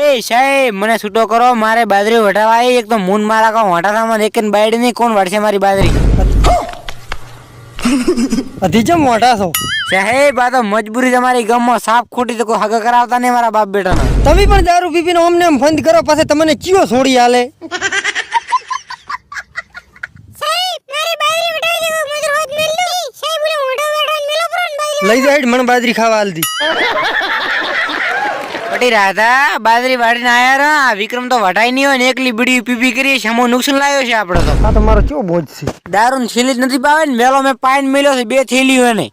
એ સાહેબ મને છૂટો કરો મારે બાજરી વટાવા આવી. એક તો મૂન મારા કો વટાસામાં દેખીને બાયડી નહીં કોણ વળશે મારી બાજરી? અધીચમ મોટા છો? સાહેબ આ તો મજબૂરી તમારી ગામમાં સાપ ખોટી તો કોઈ હગ કરાવતા નહીં મારા બાપ બેટાના તમે પણ દારૂ પીપીને અમને એમ ફંદ કરો પાસે તમને ચિયો છોડી હાલે લઈ જાય મને બાજરી ખાવા હાલતી પટી રાધા બાજરી વાળીને આયા રા આ વિક્રમ તો વટાઈ નહીં હોય ને એકલી બીડી પીપી કરી સમો નુકસાન લાવ્યો છે આપણો તો. આ તમારો કેવો બોજ છે? દારૂ છીલી જ નથી પાવે ને મેલો મેં પાઈન મેલ્યો છે બે થેલીઓ એને.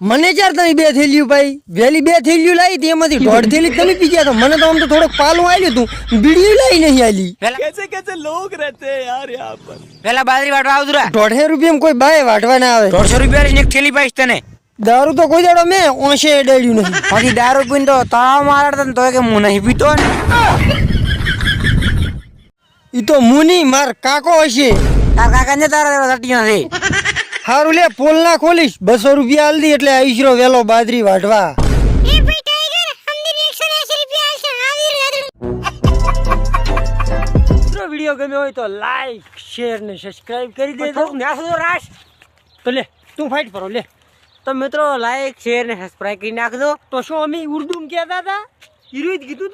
મને ચાર તમે બે થેલીયું ભાઈ વેલી બે થેલીયું લાવી હતી એમાંથી દોઢ થેલી તમે પી ગયા તો મને તો આમ તો થોડોક પાલું આવ્યું તું બીડી લાવી નહીં આલી પેલા પેલા બાજરી વાટવા આવતું રા. દોઢે રૂપિયા કોઈ બાય વાટવા ના આવે. દોઢસો રૂપિયા એક થેલી પાઈશ તને. દારૂ તો કોઈ દાડો મેં ઓછે ડેડ્યું નહીં. બાકી દારૂ પીને તો તાવ મારતા ને તો કે હું નહીં પીતો ને. ઈ તો મુની માર કાકો હશે. તાર કાકા ને તારા તટીયો છે. હારું લે પોલ ના ખોલીશ. બસો રૂપિયા આલ દી એટલે આઈશરો વેલો બાજરી વાટવા વીડિયો ગમ્યો હોય તો લાઈક શેર ને સબસ્ક્રાઇબ કરી દેજો. રાશ તો લે તું ફાઇટ કરો લે. તો મિત્રો લાઈક શેર ને સબસ્ક્રાઈબ કરી નાખજો તો શું અમે ઉર્દુ કહેતા હતા હીરો કીધું.